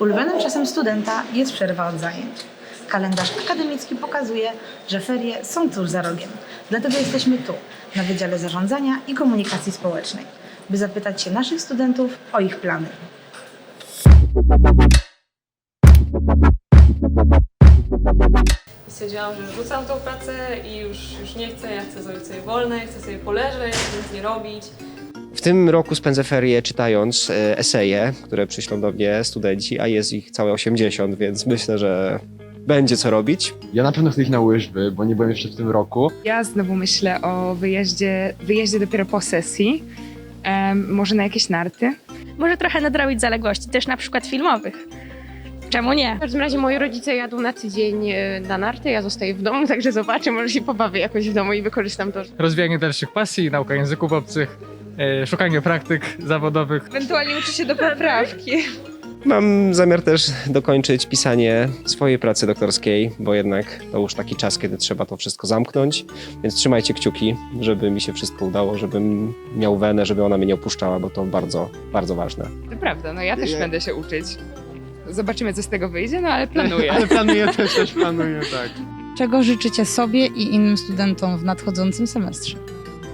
Ulubionym czasem studenta jest przerwa od zajęć. Kalendarz akademicki pokazuje, że ferie są tuż za rogiem. Dlatego jesteśmy tu, na Wydziale Zarządzania i Komunikacji Społecznej, by zapytać się naszych studentów o ich plany. Stwierdziłam, że rzucam tą pracę i już, już nie chcę, ja chcę zrobić sobie wolne, chcę sobie poleżeć, nic nie robić. W tym roku spędzę ferie czytając e, eseje, które przyślą do mnie studenci, a jest ich całe 80, więc myślę, że będzie co robić. Ja na pewno chcę iść na łyżwy, bo nie byłem jeszcze w tym roku. Ja znowu myślę o wyjeździe, wyjeździe dopiero po sesji, em, może na jakieś narty. Może trochę nadrobić zaległości, też na przykład filmowych. Czemu nie? W każdym razie moi rodzice jadą na tydzień e, na narty, ja zostaję w domu, także zobaczę, może się pobawię jakoś w domu i wykorzystam to. rozwijanie dalszych pasji, nauka języków obcych, e, szukanie praktyk zawodowych. Ewentualnie uczy się do poprawki. Mam zamiar też dokończyć pisanie swojej pracy doktorskiej, bo jednak to już taki czas, kiedy trzeba to wszystko zamknąć. Więc trzymajcie kciuki, żeby mi się wszystko udało, żebym miał wenę, żeby ona mnie nie opuszczała, bo to bardzo, bardzo ważne. To prawda, no ja też będę się uczyć. Zobaczymy, co z tego wyjdzie, no ale planuję. Ale planuję też, też planuję, tak. Czego życzycie sobie i innym studentom w nadchodzącym semestrze?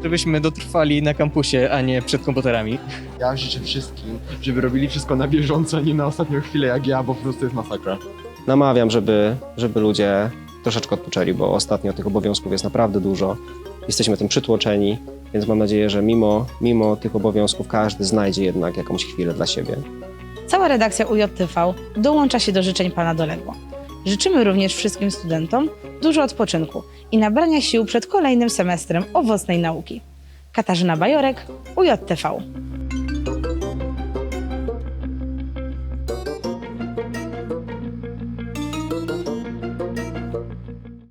Żebyśmy dotrwali na kampusie, a nie przed komputerami. Ja życzę wszystkim, żeby robili wszystko na bieżąco, a nie na ostatnią chwilę jak ja, bo po prostu jest masakra. Namawiam, żeby, żeby ludzie troszeczkę odpoczęli, bo ostatnio tych obowiązków jest naprawdę dużo. Jesteśmy tym przytłoczeni, więc mam nadzieję, że mimo, mimo tych obowiązków każdy znajdzie jednak jakąś chwilę dla siebie. Cała redakcja UJTV dołącza się do życzeń Pana Dolego. Życzymy również wszystkim studentom dużo odpoczynku i nabrania sił przed kolejnym semestrem owocnej nauki. Katarzyna Bajorek, UJTV.